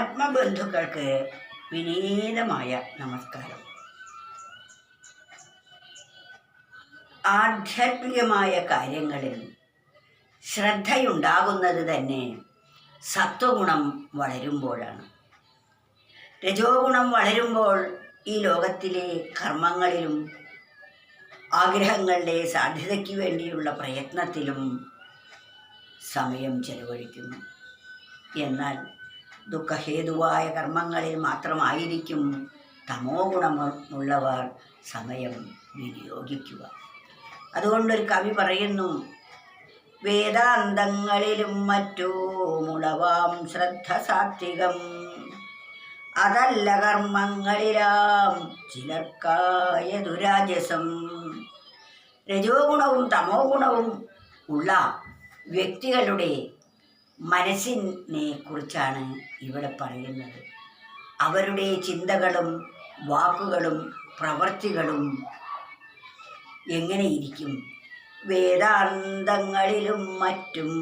ആത്മബന്ധുക്കൾക്ക് വിനീതമായ നമസ്കാരം. ആധ്യാത്മികമായ കാര്യങ്ങളിൽ ശ്രദ്ധയുണ്ടാകുന്നത് തന്നെ സത്വഗുണം വളരുമ്പോഴാണ്. രജോ ഗുണം വളരുമ്പോൾ ഈ ലോകത്തിലെ കർമ്മങ്ങളിലും ആഗ്രഹങ്ങളുടെ സാധ്യതയ്ക്ക് വേണ്ടിയുള്ള പ്രയത്നത്തിലും സമയം ചെലവഴിക്കുന്നു. എന്നാൽ ദുഃഖഹേതുവായ കർമ്മങ്ങളിൽ മാത്രമായിരിക്കും തമോ ഗുണമുള്ളവർ സമയം വിനിയോഗിക്കുക. അതുകൊണ്ടൊരു കവി പറയുന്നു വേദാന്തങ്ങളിലും മറ്റുമുളവാം ശ്രദ്ധ സാത്വികം അതല്ല കർമ്മങ്ങളിലാം ചിലർക്കായ ദുരാജസം രജോ ഗുണവും തമോ ഗുണവും ഉള്ള വ്യക്തികളുടെ മനസ്സിനെ കുറിച്ചാണ് ഇവിടെ പറയുന്നത്. അവരുടെ ചിന്തകളും വാക്കുകളും പ്രവർത്തികളും എങ്ങനെയിരിക്കും? വേദാന്തങ്ങളിലും മറ്റും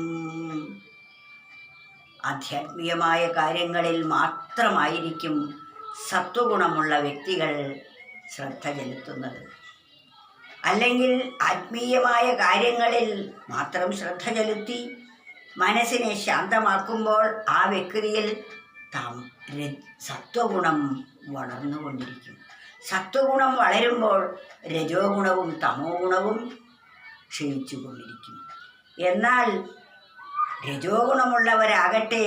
ആധ്യാത്മികമായ കാര്യങ്ങളിൽ മാത്രമായിരിക്കും സത്വഗുണമുള്ള വ്യക്തികൾ ശ്രദ്ധ ചെലുത്തുന്നത്. അല്ലെങ്കിൽ ആത്മീയമായ കാര്യങ്ങളിൽ മാത്രം ശ്രദ്ധ ചെലുത്തി മനസ്സിനെ ശാന്തമാക്കുമ്പോൾ ആ വ്യക്തിയിൽ സത്വഗുണം വളർന്നുകൊണ്ടിരിക്കും. സത്വഗുണം വളരുമ്പോൾ രജോ ഗുണവും തമോ ഗുണവും ക്ഷയിച്ചുകൊണ്ടിരിക്കും. എന്നാൽ രജോ ഗുണമുള്ളവരാകട്ടെ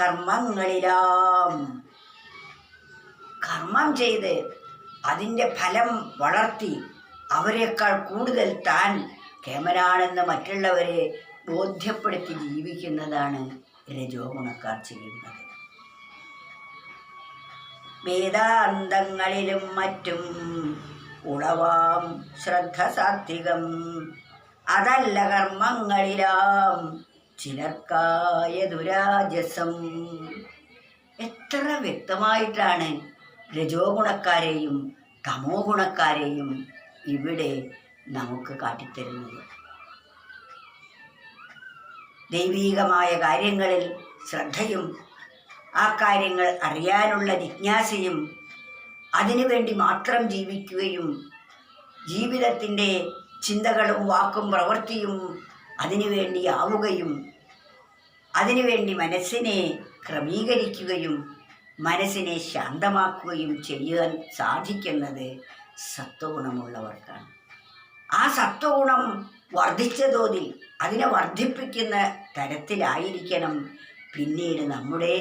കർമ്മങ്ങളിലാം. കർമ്മം ചെയ്ത് അതിന്റെ ഫലം വളർത്തി അവരെക്കാൾ കൂടുതൽ താൻ കേമനാണെന്ന് മറ്റുള്ളവരെ ബോധ്യപ്പെടുത്തി ജീവിക്കുന്നതാണ് രജോ ഗുണക്കാർ ചെയ്യുന്നത്. വേദാന്തങ്ങളിലും മറ്റും ഉളവാം ശ്രദ്ധ സാത്വികം അതല്ല കർമ്മങ്ങളിലാം ചിലർക്കായ ദുരാജസം. എത്ര വ്യക്തമായിട്ടാണ് രജോ ഗുണക്കാരെയും തമോ ഗുണക്കാരെയും ഇവിടെ നമുക്ക് കാട്ടിത്തരുന്നത്. ദൈവീകമായ കാര്യങ്ങളിൽ ശ്രദ്ധയും ആ കാര്യങ്ങൾ അറിയാനുള്ള ജിജ്ഞാസയും അതിനുവേണ്ടി മാത്രം ജീവിക്കുകയും ജീവിതത്തിന്റെ ചിന്തകളും വാക്കും പ്രവൃത്തിയും അതിനുവേണ്ടി ആവുകയും അതിനുവേണ്ടി മനസ്സിനെ ക്രമീകരിക്കുകയും മനസ്സിനെ ശാന്തമാക്കുകയും ചെയ്യാൻ സാധിക്കുന്നത് സത്വഗുണമുള്ളവർക്കാണ്. ആ സത്വഗുണം വർദ്ധിച്ച തോതിൽ അതിനെ വർദ്ധിപ്പിക്കുന്ന തരത്തിലായിരിക്കണം പിന്നീട് നമ്മുടെ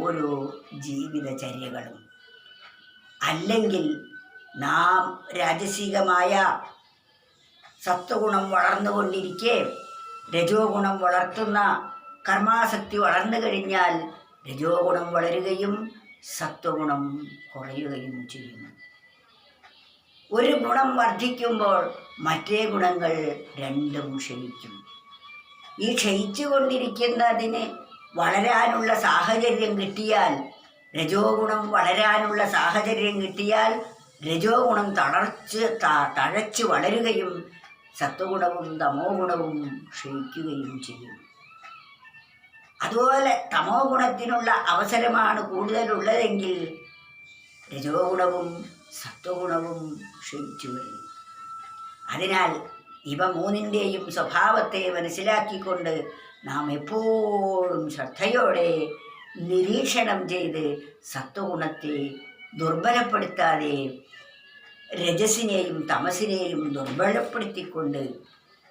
ഓരോ ജീവിതചര്യകളും. അല്ലെങ്കിൽ നാം രാജസികമായ സത്വഗുണം വളർന്നുകൊണ്ടിരിക്കെ രജോ ഗുണം വളർത്തുന്ന കർമാസക്തി വളർന്നു കഴിഞ്ഞാൽ രജോ ഗുണം വളരുകയും സത്വഗുണം കുറയുകയും ചെയ്യുന്നു. ഒരു ഗുണം വർദ്ധിക്കുമ്പോൾ മറ്റേ ഗുണങ്ങൾ രണ്ടും ക്ഷയിക്കും. ഈ ക്ഷയിച്ചു കൊണ്ടിരിക്കുന്നതിന് വളരാനുള്ള സാഹചര്യം കിട്ടിയാൽ രജോ ഗുണം വളരാനുള്ള സാഹചര്യം കിട്ടിയാൽ രജോ ഗുണം തളർച്ച് തഴച്ച് വളരുകയും സത്വഗുണവും തമോ ഗുണവും ക്ഷയിക്കുകയും ചെയ്യും. അതുപോലെ തമോ ഗുണത്തിനുള്ള അവസരമാണ് കൂടുതലുള്ളതെങ്കിൽ രജോ ഗുണവും സത്വഗുണവും ക്ഷയിച്ചു വരുന്നു. അതിനാൽ ഇവ മൂന്നിന്റെയും സ്വഭാവത്തെ മനസ്സിലാക്കിക്കൊണ്ട് നാം എപ്പോഴും ശ്രദ്ധയോടെ നിരീക്ഷണം ചെയ്ത് സത്വഗുണത്തെ ദുർബലപ്പെടുത്താതെ രജസിനെയും തമസിനെയും ദുർബലപ്പെടുത്തിക്കൊണ്ട്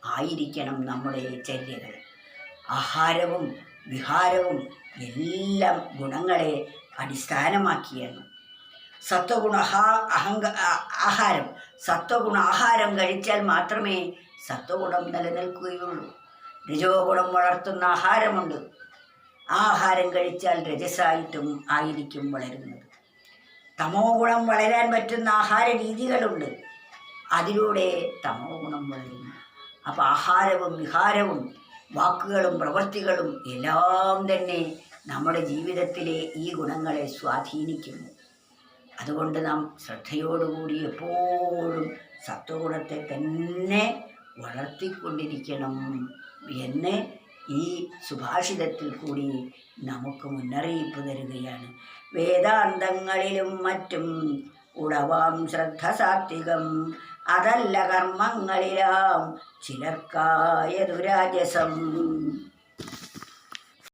ആയിരിക്കണം നമ്മുടെ ചര്യകൾ. ആഹാരവും വിഹാരവും എല്ലാം ഗുണങ്ങളെ അടിസ്ഥാനമാക്കിയാണ്. സത്വഗുണ അഹങ്ക ആഹാരം. സത്വഗുണ ആഹാരം കഴിച്ചാൽ മാത്രമേ സത്വഗുണം നിലനിൽക്കുകയുള്ളൂ. രജോ ഗുണം വളർത്തുന്ന ആഹാരമുണ്ട്. ആ ആഹാരം കഴിച്ചാൽ രജസായിട്ടും ആയിരിക്കും വളരുന്നത്. തമോ ഗുണം വളരാൻ പറ്റുന്ന ആഹാര രീതികളുണ്ട്. അതിലൂടെ തമോ ഗുണം വളരുന്നു അപ്പോൾ ആഹാരവും വിഹാരവും വാക്കുകളും പ്രവൃത്തികളും എല്ലാം തന്നെ നമ്മുടെ ജീവിതത്തിലെ ഈ ഗുണങ്ങളെ സ്വാധീനിക്കുന്നു. അതുകൊണ്ട് നാം ശ്രദ്ധയോടുകൂടി എപ്പോഴും സത്വഗുണത്തെ തന്നെ വളർത്തിക്കൊണ്ടിരിക്കണം എന്ന് ഈ സുഭാഷിതത്തിൽ കൂടി നമുക്ക് മുന്നറിയിപ്പ് തരികയാണ്. വേദാന്തങ്ങളിലും മറ്റും ഉളവാം ശ്രദ്ധ സാത്വികം അതല്ല കർമ്മങ്ങളിലാം ചിലർക്കായ ദുരാജസം